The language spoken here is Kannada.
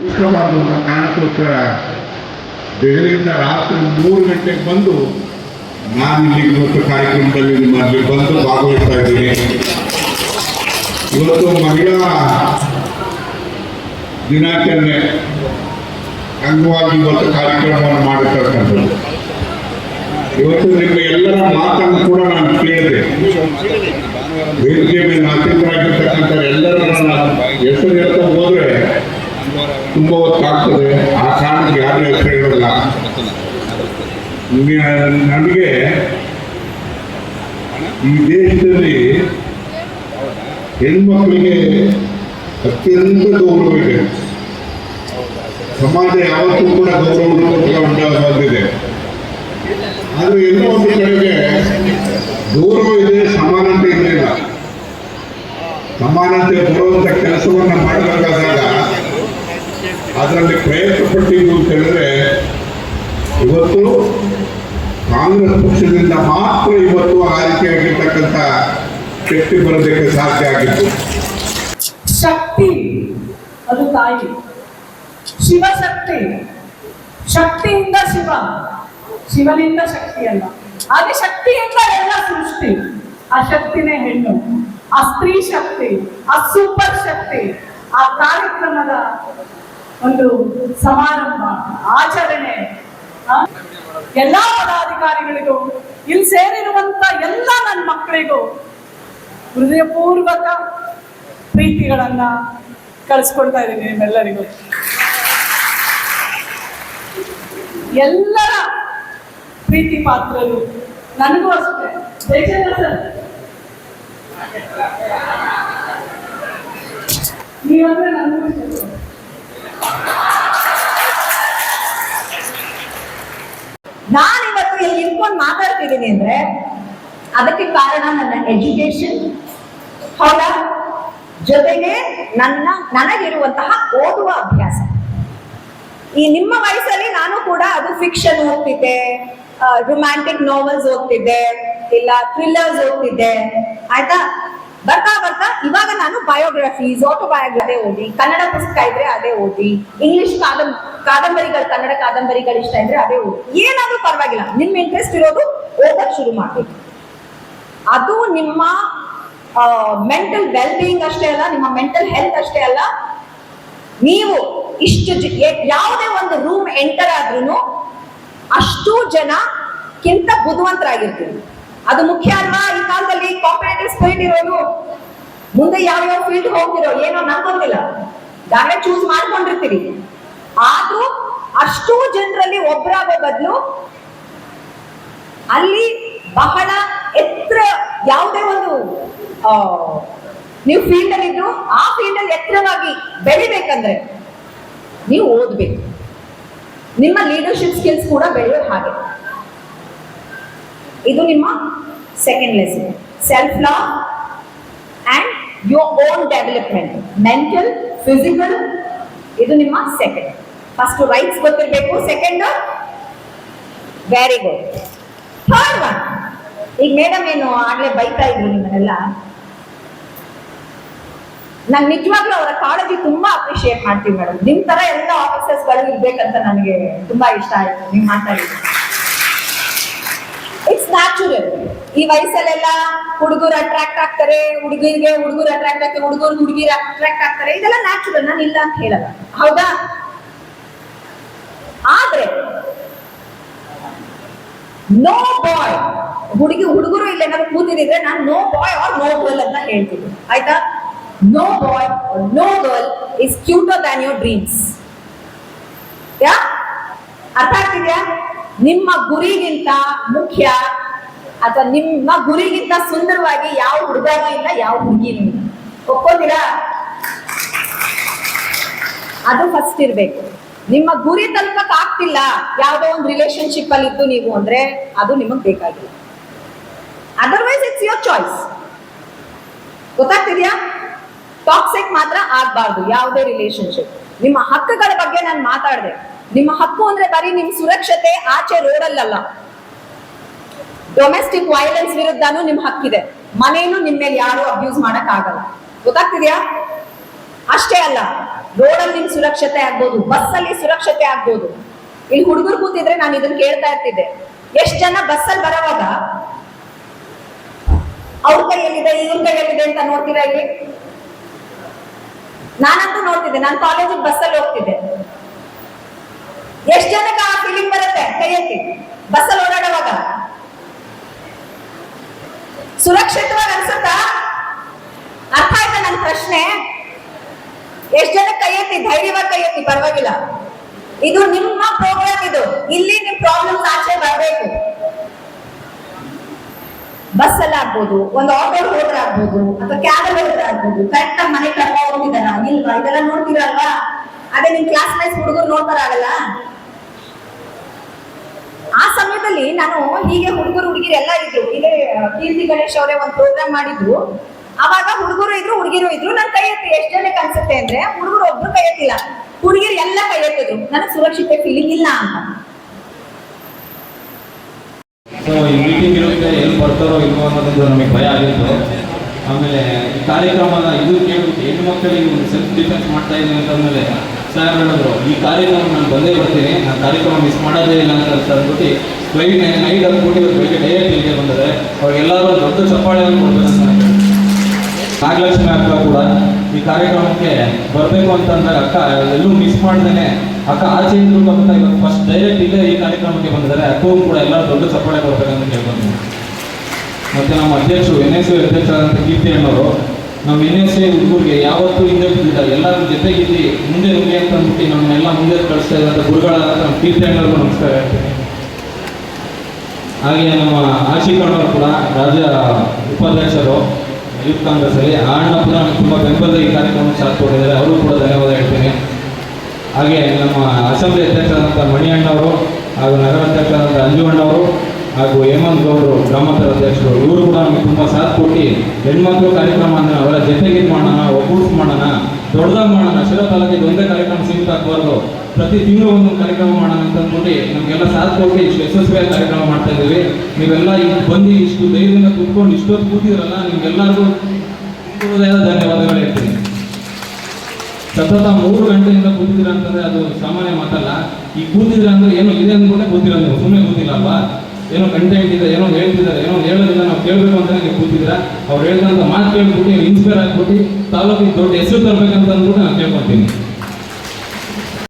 ಒಂದು ಕಾರಣಕ್ಕೋಸ್ಕರ ದೆಹಲಿಯಿಂದ ರಾತ್ರಿ ಮೂರು ಗಂಟೆಗೆ ಬಂದು ನಾನು ಇಲ್ಲಿ ಇವತ್ತು ಕಾರ್ಯಕ್ರಮದಲ್ಲಿ ನಿಮ್ಮಲ್ಲಿ ಬಂದು ಭಾಗವಹಿಸ್ತಾ ಇದ್ದೀನಿ. ಇವತ್ತು ಮಹಿಳಾ ದಿನಾಚರಣೆ ಅಂಗವಾಗಿ ಇವತ್ತು ಕಾರ್ಯಕ್ರಮವನ್ನು ಮಾಡಿರ್ತಕ್ಕಂಥದ್ದು. ಇವತ್ತು ನಿಮ್ಮ ಎಲ್ಲರ ಮಾತನ್ನು ಕೂಡ ನಾನು ಕೇಳಿದೆ. ವೇದಿಕೆ ಮೇಲೆ ಆಸೀನರಾಗಿರ್ತಕ್ಕಂಥ ಎಲ್ಲರ ಹೆಸರು ಹೇಳ್ತಾ ಹೋದ್ರೆ ತುಂಬ ಆ ಕಾರಣಕ್ಕೆ ಯಾರು ಹೆಸರು ಹೇಳಲ್ಲ ನಮಗೆ ಈ ದೇಶದಲ್ಲಿ ಹೆಣ್ಮಕ್ಳಿಗೆ ಅತ್ಯಂತ ಗೌರವ ಇದೆ. ಸಮಾಜ ಯಾವತ್ತೂ ಕೂಡ ಗೌರವ ಉಂಟಾಗಿದೆ ಆದರೆ ಎಲ್ಲೋ ಒಂದು ಕಡೆಗೆ ಗೌರವ ಇದೆ, ಸಮಾನತೆ ಇರಲಿಲ್ಲ ಸಮಾನತೆ ಬರುವಂತ ಕೆಲಸವನ್ನು ಮಾಡಬೇಕಾದಾಗ ಅದರಲ್ಲಿ ಪ್ರಯತ್ನ ಅಂತ ಹೇಳಿದ್ರೆ ಇವತ್ತು ಕಾಂಗ್ರೆಸ್ ಪಕ್ಷದಿಂದ ಮಾತ್ರ ಇವತ್ತು ಆಯ್ಕೆಯಾಗಿರ್ತಕ್ಕಂಥ ಶಕ್ತಿ ಬರೋದಕ್ಕೆ ಸಾಧ್ಯ ಆಗಿತ್ತು. ಶಕ್ತಿ, ಅದು ತಾಯಿ. ಶಿವಶಕ್ತಿ, ಶಕ್ತಿಯಿಂದ ಶಿವ. ಶಿವನಿಂದ ಶಕ್ತಿ ಅಲ್ಲ. ಹಾಗೆ ಶಕ್ತಿಯಿಂದ ಎಲ್ಲ ಸೃಷ್ಟಿ. ಆ ಶಕ್ತಿನೇ ಹೆಣ್ಣು. ಆ ಸ್ತ್ರೀ ಶಕ್ತಿ, ಆ ಸೂಪರ್ ಶಕ್ತಿ, ಆ ಕಾರ್ಯಕ್ರಮದ ಒಂದು ಸಮಾರಂಭ, ಆಚರಣೆ. ಎಲ್ಲಾ ಪದಾಧಿಕಾರಿಗಳಿಗೂ ಇಲ್ಲಿ ಸೇರಿರುವಂತ ಎಲ್ಲ ನನ್ನ ಮಕ್ಕಳಿಗೂ ಹೃದಯಪೂರ್ವಕ ಪ್ರೀತಿಗಳನ್ನ ಕಳಿಸ್ಕೊಡ್ತಾ ಇದ್ದೀನಿ ನಿಮ್ಮೆಲ್ಲರಿಗೂ. ಎಲ್ಲರ ಪ್ರೀತಿ ಪಾತ್ರರು ನನಗೂ ಅಷ್ಟೇ. ಸರ್. ನೀವಂದ್ರೆ ನನಗೂ. ನಾನಿವತ್ತು ಇಲ್ಲಿ ನಿಂತ್ಕೊಂಡು ಮಾತಾಡ್ತಿದ್ದೀನಿ ಅಂದ್ರೆ ಅದಕ್ಕೆ ಕಾರಣ ನನ್ನ ಎಜುಕೇಶನ್ ಹೌದಾ ಜೊತೆಗೆ ನನ್ನ ನನಗಿರುವಂತಹ ಓದುವ ಅಭ್ಯಾಸ. ಈ ನಿಮ್ಮ ವಯಸ್ಸಲ್ಲಿ ನಾನು ಕೂಡ ಅದು ಫಿಕ್ಷನ್ ಓದ್ತಿದ್ದೆ ರೊಮ್ಯಾಂಟಿಕ್ ನೋವೆಲ್ಸ್ ಓದ್ತಿದ್ದೆ, ಇಲ್ಲ ಥ್ರಿಲ್ಲರ್ಸ್ ಓದ್ತಿದ್ದೆ. ಆಯ್ತಾ? ಬರ್ತಾ ಬರ್ತಾ ಇವಾಗ ನಾನು ಬಯೋಗ್ರಫೀಸ್ ಆಟೋಬಯೋಗ್ರಫಿ ಓದಿ, ಕನ್ನಡ ಪುಸ್ತಕ ಇದ್ರೆ ಅದೇ ಓದಿ ಇಂಗ್ಲಿಷ್ ಕಾದಂಬ, ಕಾದಂಬರಿಗಳು, ಕನ್ನಡ ಕಾದಂಬರಿಗಳು ಇಷ್ಟ ಇದ್ರೆ ಅದೇ ಓದಿ. ಏನಾದ್ರೂ ಪರವಾಗಿಲ್ಲ ನಿಮ್ ಇಂಟ್ರೆಸ್ಟ್ ಇರೋದು ಓದಕ್ ಶುರು ಮಾಡಿ ಅದು ನಿಮ್ಮ ಮೆಂಟಲ್ ವೆಲ್ ಬೀಯಿಂಗ್ ಅಷ್ಟೇ ಅಲ್ಲ, ನಿಮ್ಮ ಮೆಂಟಲ್ ಹೆಲ್ತ್ ಅಷ್ಟೇ ಅಲ್ಲ, ನೀವು ಇಷ್ಟು ಯಾವುದೇ ಒಂದು ರೂಮ್ ಎಂಟರ್ ಆದ್ರೂ ಅಷ್ಟು ಜನಕ್ಕಿಂತ ಬುದ್ಧಿವಂತರಾಗಿರ್ತೀವಿ ಅದು ಮುಖ್ಯ ಅಲ್ವಾ? ಈ ಕಾಲದಲ್ಲಿ ಕಾಂಪಿಟೇಟಿವ್ ಸ್ಪಿರಿಟ್ ಇರೋದು. ಮುಂದೆ ಯಾವ ಯಾವ ಫೀಲ್ಡ್ ಹೋಗ್ತಿರೋ, ಏನೋ ನಂಬಿಲ್ಲ ಯಾರೇ ಚೂಸ್ ಮಾಡ್ಕೊಂಡಿರ್ತೀರಿ. ಆದ್ರೂ ಅಷ್ಟು ಜನರಲ್ಲಿ ಒಬ್ಬರಾಗೋ ಬದಲು ಅಲ್ಲಿ ಬಹಳ ಎತ್ತರ ಯಾವುದೇ ಒಂದು ನೀವು ಫೀಲ್ಡ್ ಅಲ್ಲಿ ಇದ್ರು, ಆ ಫೀಲ್ಡ್ ಅಲ್ಲಿ ಎತ್ತರವಾಗಿ ಬೆಳಿಬೇಕಂದ್ರೆ ನೀವು ಓದ್ಬೇಕು. ನಿಮ್ಮ ಲೀಡರ್ಶಿಪ್ ಸ್ಕಿಲ್ಸ್ ಕೂಡ ಬೆಳೆಯೋ ಹಾಗೆ. ಇದು ನಿಮ್ಮ second lesson self love and your own development mental physical ಇದು ನಿಮ್ಮ ಸೆಕೆಂಡ್ ಫಸ್ಟ್ ರೈಟ್ಸ್ ಗೊತ್ತಿರಬೇಕು second very good third one ಈಗ ಮೇಡಮ್ ಏನು ಆಗ್ಲೇ ಬೈತಾ ಇದ್ರು ನಿಮ್ಮನ್ನೆಲ್ಲ? ನಾನು ನಿಜವಾಗ್ಲೂ ಅವರ ಕಾಳಜಿ ತುಂಬಾ ಅಪ್ರಿಶಿಯೇಟ್ ಮಾಡ್ತೀವಿ ಮೇಡಮ್ ನಿಮ್ ತರ ಎಲ್ಲ ಆಫೀಸರ್ಸ್ಗಳು ಇರ್ಬೇಕಂತ ನನಗೆ ತುಂಬಾ ಇಷ್ಟ ಆಯ್ತು. ನೀವು ಮಾತಾಡಿದ್ದು ಇಟ್ಸ್ ನ್ಯಾಚುರಲ್ ಈ ವಯಸ್ಸಲ್ಲೆಲ್ಲ ಹುಡುಗರು ಅಟ್ರಾಕ್ಟ್ ಆಗ್ತಾರೆ, ಹುಡುಗರಿಗೆ ಹುಡುಗರು ಅಟ್ರಾಕ್ಟ್ ಆಗ್ತಾರೆ, ಹುಡುಗರು ಹುಡುಗಿರು ಅಟ್ರಾಕ್ಟ್ ಆಗ್ತಾರೆ, ಇದೆಲ್ಲ ನ್ಯಾಚುರಲ್ ನಾನು ಇಲ್ಲ ಅಂತ ಹೇಳಲ್ಲ. ಹೌದಾ? ಆದ್ರೆ ನೋ ಬಾಯ್ ಹುಡುಗಿ, ಹುಡುಗರು ಇಲ್ಲ ಏನಾದ್ರು ಕೂತಿದ್ರೆ ನಾನು no boy or no girl ಅಂತ ಹೇಳ್ತೀನಿ. ಆಯ್ತಾ? No boy no girl is cuter than your dreams ಯಾ? ಅರ್ಥ ಆಗ್ತಿದ್ಯಾ? ನಿಮ್ಮ ಗುರಿಗಿಂತ ಮುಖ್ಯ ಅಥವಾ ನಿಮ್ಮ ಗುರಿಗಿಂತ ಸುಂದರವಾಗಿ ಯಾವ ಹುಡುಗನೂ ಇಲ್ಲ, ಯಾವ ಹುಡುಗಿನೂ ಇಲ್ಲ. ಒಪ್ಕೋತೀರಾ ಅದು ಫಸ್ಟ್ ಇರ್ಬೇಕು. ನಿಮ್ಮ ಗುರಿ ತಲುಪಕ್ ಆಗ್ತಿಲ್ಲ, ಯಾವ್ದೋ ಒಂದು ರಿಲೇಶನ್ಶಿಪ್ ಅಲ್ಲಿ ಇದ್ದು ನೀವು ಅಂದ್ರೆ ಅದು ನಿಮಗ್ ಬೇಕಾಗಿಲ್ಲ. ಅದರ್ವೈಸ್ ಇಟ್ಸ್ ಯೋರ್ ಚಾಯ್ಸ್ ಗೊತ್ತಾಗ್ತಿದ್ಯಾ? ಟಾಕ್ಸಿಕ್ ಮಾತ್ರ ಆಗ್ಬಾರ್ದು, ಯಾವುದೇ ರಿಲೇಶನ್ಶಿಪ್ ನಿಮ್ಮ ಹಕ್ಕುಗಳ ಬಗ್ಗೆ ನಾನು ಮಾತಾಡಿದೆ. ನಿಮ್ಮ ಹಕ್ಕು ಅಂದ್ರೆ ಬರೀ ನಿಮ್ ಸುರಕ್ಷತೆ, ಆಚೆ ರೋಡಲ್ಲಲ್ಲ ಡೊಮೆಸ್ಟಿಕ್ ವೈಲೆನ್ಸ್ ವಿರುದ್ಧನೂ ನಿಮ್ ಹಕ್ಕಿದೆ. ಮನೇನು ನಿಮ್ ಮೇಲೆ ಯಾರು ಅಬ್ಯೂಸ್ ಮಾಡಕ್ ಆಗಲ್ಲ ಗೊತ್ತಾಗ್ತಿದ್ಯಾ? ಅಷ್ಟೇ ಅಲ್ಲ ರೋಡಲ್ಲಿ ನಿಮ್ ಸುರಕ್ಷತೆ ಆಗ್ಬೋದು, ಬಸ್ಸಲ್ಲಿ ಸುರಕ್ಷತೆ ಆಗ್ಬೋದು. ಇಲ್ಲಿ ಹುಡುಗರು ಕೂತಿದ್ರೆ ನಾನು ಇದನ್ನ ಕೇಳ್ತಾ ಇರ್ತಿದ್ದೆ. ಎಷ್ಟ್ ಜನ ಬಸ್ಸಲ್ಲಿ ಬರೋವಾಗ ಅವ್ರ ಕೈಯಲ್ಲಿದೆ, ಇವ್ರ ಕೈಯಲ್ಲಿದೆ ಅಂತ ನೋಡ್ತೀರಾ ಇಲ್ಲಿ? ನಾನಂತೂ ನೋಡ್ತಿದ್ದೆ, ನಾನು ಕಾಲೇಜಿಗೆ ಬಸ್ಸಲ್ಲಿ ಹೋಗ್ತಿದ್ದೆ. ಎಷ್ಟ್ ಜನಕ್ಕೆ ಆ ಫೀಲಿಂಗ್ ಬರುತ್ತೆ? ಕೈ ಸುರಕ್ಷಿತವಾಗಿ ಅನ್ಸುತ್ತಾ? ಅರ್ಥ ಆಯ್ತಾ ನನ್ನ ಪ್ರಶ್ನೆ? ಎಷ್ಟ್ ಜನ ಕೈ ಧೈರ್ಯವಾಗಿ ಕೈ ಪರವಾಗಿಲ್ಲ. ಇದು ನಿಮ್ಮ ಪ್ರೋಗ್ರಾಮ್ ಇದು. ಇಲ್ಲಿ ನಿಮ್ ಪ್ರಾಬ್ಲಮ್ ಆಚೆ ಬರಬೇಕು. ಬಸ್ ಅಲ್ಲಿ ಆಗ್ಬೋದು, ಒಂದು ಆಟೋ ಹೋದ್ರೆ ಆಗ್ಬೋದು, ಅಥವಾ ಕ್ಯಾಬ್ ಹೋದ್ರೆ ಆಗ್ಬೋದು. ಕರೆಕ್ಟ್ ಆಗಿ ಮನೆ ಕರ್ಕೊಂಡು ಹೋಗ್ತಿದಾರ ಇಲ್ವಾ? ಇದೆಲ್ಲ ನೋಡ್ತೀರಲ್ವಾ? ಅದೇ ನಿಮ್ ಕ್ಲಾಸ್ ಮೇಟ್ಸ್ ಹುಡುಗರು ನೋಡ್ತಾರಾಗಲ್ಲ ಆ ಸಮಯದಲ್ಲಿ ನಾನು ಹೀಗೆ ಹುಡುಗರು, ಹುಡುಗಿರು ಎಲ್ಲ ಇದ್ರು. ಇಲ್ಲೇ ಕೀರ್ತಿ ಗಣೇಶ್ ಅವರೇ ಒಂದು ಪ್ರೋಗ್ರಾಮ್ ಮಾಡಿದ್ರು. ಅವಾಗ ಹುಡುಗರು ಇದ್ರು, ಹುಡುಗಿರು ಇದ್ರು. ನನ್ನ ಕೈ ಎತ್ತಿ, ಎಷ್ಟು ಜನಕ್ಕೆ ಅನ್ಸುತ್ತೆ ಅಂದ್ರೆ ಹುಡುಗರು ಒಬ್ರು ಕೈ ಎತ್ತಿಲ್ಲ. ಹುಡುಗಿರು ಎಲ್ಲ ಕೈ ಎತ್ತಿದ್ರು. ನನಗೆ ಸುರಕ್ಷತೆ ಫೀಲಿಂಗ್ ಇಲ್ಲ ಅಂತ. ಮೀಟಿಂಗ್ ಇರುತ್ತೆ ಎಲ್ಲಿ ಬರ್ತಾರೋ ಇಲ್ವೋ ಅನ್ನೋದೊಂದು ನಮಗೆ ಭಯ ಆಗಿತ್ತು. ಆಮೇಲೆ ಈ ಕಾರ್ಯಕ್ರಮನ ಇದು ಕೇಳ್ಬಿಟ್ಟು ಹೆಣ್ಣು ಮಕ್ಕಳಿಗೆ ಒಂದು ಸೆಲ್ಫ್ ಡಿಫೆನ್ಸ್ ಮಾಡ್ತಾ ಇದ್ದೀನಿ ಅಂತಂದ್ಮೇಲೆ ಸರ್ ಈ ಕಾರ್ಯಕ್ರಮ ನಾನು ಬಂದೇ ಬರ್ತೀನಿ. ನಾನು ಕಾರ್ಯಕ್ರಮ ಮಿಸ್ ಮಾಡೋದೇ ಇಲ್ಲ ಅಂತ ಅಂದ್ಬಿಟ್ಟು ಫ್ಲೈಟ್ ನೈಟ್ ಅಂದ್ಬಿಟ್ಟು ಇವ್ರು ಬೆಳಿಗ್ಗೆ ಡೈರೆಕ್ಟ್ ಇಲ್ಲಿಗೆ ಬಂದರೆ ಅವ್ರಿಗೆಲ್ಲರೂ ದೊಡ್ಡ ಚಪ್ಪಾಳೆ ಕೊಡ್ಬೇಕಂತ ಸರ್ ನಾಗಲಕ್ಷ್ಮಿ ಅಕ್ಕ ಕೂಡ ಈ ಕಾರ್ಯಕ್ರಮಕ್ಕೆ ಬರಬೇಕು ಅಂತಂದಾಗ ಅಕ್ಕ, ಎಲ್ಲೂ ಮಿಸ್ ಮಾಡ್ದೇನೆ. ಅಕ್ಕ ಆಚೆ ಇದ್ರು ಅಂತ ಇವಾಗ ಫಸ್ಟ್ ಡೈರೆಕ್ಟ್ ಇಲ್ಲೇ ಈ ಕಾರ್ಯಕ್ರಮಕ್ಕೆ ಬಂದಿದ್ದಾರೆ. ಅಕ್ಕೂ ಕೂಡ ಎಲ್ಲ ದೊಡ್ಡ ಚಪ್ಪಾಳೆ ಕೊಡ್ಬೇಕಂತ ಕೇಳ್ಕೊಂತೀನಿ ಮತ್ತು ನಮ್ಮ ಅಧ್ಯಕ್ಷರು ಎನ್ ಎಸ್ ಯು ಅಧ್ಯಕ್ಷರಾದಂಥ ಕೀರ್ತಿ ಅಣ್ಣವರು ನಮ್ಮ ಎನ್ ಎಸ್ ಎ ಹುಡುಗರಿಗೆ ಯಾವತ್ತೂ ಹಿಂದೆ ಬಿದ್ದಿಲ್ಲ. ಜೊತೆಗೆ ಜೊತೆಗಿದ್ದು ಮುಂದೆ ನುಗ್ಗಿ ಅಂತ ಅಂದ್ಬಿಟ್ಟು ನಮ್ಮನ್ನೆಲ್ಲ ಮುಂದೆ ಕಳಿಸ್ತಾ ಇದ್ದಂಥ ಗುರುಗಳ ನಮ್ಮ ಕೀರ್ತಿ ಅಣ್ಣವ್ರಿಗೂ ನಮಸ್ಕಾರ ಹಾಗೆ ನಮ್ಮ ಆಶಿಕಣ್ಣವರು ಕೂಡ, ರಾಜ್ಯ ಉಪಾಧ್ಯಕ್ಷರು, ಯೂತ್ ಕಾಂಗ್ರೆಸ್ಸಲ್ಲಿ ಆ ಅಣ್ಣ ಕೂಡ ತುಂಬ ಬೆಂಬಲ ಈ ಕಾರ್ಯಕ್ರಮ ಸಾಥ್ ಕೊಟ್ಟಿದ್ದಾರೆ. ಅವರು ಕೂಡ ಧನ್ಯವಾದ ಹೇಳ್ತೀನಿ. ಹಾಗೆ ನಮ್ಮ ಅಸೆಂಬ್ಲಿ ಅಧ್ಯಕ್ಷರಾದಂಥ ಮಣಿಯಣ್ಣವರು ಹಾಗೂ ನಗರ ಅಧ್ಯಕ್ಷರಾದಂಥ ಅಂಜು ಅಣ್ಣವರು ಹಾಗೂ ಹೇಮಂತ್ ಗೌಡರು ಗ್ರಾಮಾಂತರ ಅಧ್ಯಕ್ಷರು, ಇವರು ಕೂಡ ನಮಗೆ ತುಂಬ ಸಾಥ್ ಕೊಟ್ಟು ಹೆಣ್ಮಕ್ಳು ಕಾರ್ಯಕ್ರಮ ಅಂದ್ರೆ ಅವರ ಜೊತೆಗೆ ಮಾಡೋಣ ಒಬ್ಬೂಸ್ ಮಾಡೋಣ ದೊಡ್ಡದಾಗಿ ಮಾಡೋಣ, ಶಿರಾ ತಾಲೂಕಿಗೆ ಒಂದೇ ಕಾರ್ಯಕ್ರಮ ಸೀಮಿತ ಆಗಬಾರ್ದು. ಪ್ರತಿ ತಿಂಗಳು ಒಂದೊಂದು ಕಾರ್ಯಕ್ರಮ ಮಾಡೋಣ ಅಂತ ಅಂದ್ಬಿಟ್ಟು ನಮಗೆಲ್ಲ ಸಾಥ್ ಕೊಟ್ಟು ಇಷ್ಟು ಯಶಸ್ವಿಯಾಗಿ ಕಾರ್ಯಕ್ರಮ ಮಾಡ್ತಾ ಇದ್ದೀವಿ. ನೀವೆಲ್ಲ ಈಗ ಬಂದು ಇಷ್ಟು ಧೈರ್ಯದಿಂದ ಕೂತ್ಕೊಂಡು ಇಷ್ಟೊತ್ತು ಕೂತಿದ್ರಲ್ಲ, ನಿಮ್ಗೆಲ್ಲರಿಗೂ ಧನ್ಯವಾದಗಳು ಹೇಳ್ತೀನಿ. ಸತತ ಮೂರು ಗಂಟೆಯಿಂದ ಕೂತಿದ್ದೀರ ಅಂತಂದ್ರೆ ಅದು ಸಾಮಾನ್ಯ ಮಾತಲ್ಲ. ಈ ಕೂತಿದ್ರ ಅಂದ್ರೆ ಏನು ಇದೆ ಅಂದ್ಬಿಟ್ಟೆ ಕೂತಿರ ನೀವು. ಸುಮ್ಮನೆ ಅಲ್ವಾ ಏನೋ ಕಂಟೆಂಟ್ ಇದೆ ಏನೋ ಹೇಳ್ತಿದ್ದಾರೆ, ಏನೋ ಹೇಳೋದಿಲ್ಲ ನಾವು ಕೇಳಬೇಕು ಅಂತ ನೀವು ಕೂತಿದ್ದೀರಾ? ಅವ್ರು ಹೇಳ್ದಂತ ಮಾತು ಕೇಳ್ಬಿಟ್ಟು ಇನ್ಸ್ಪೈರ್ ಆಗ್ಬಿಟ್ಟು ತಾಲೂಕಿಗೆ ದೊಡ್ಡ ಹೆಸರು ತರಬೇಕಂತ ಅಂದ್ಬಿಟ್ಟು ನಾನು ಕೇಳ್ಕೊತೀನಿ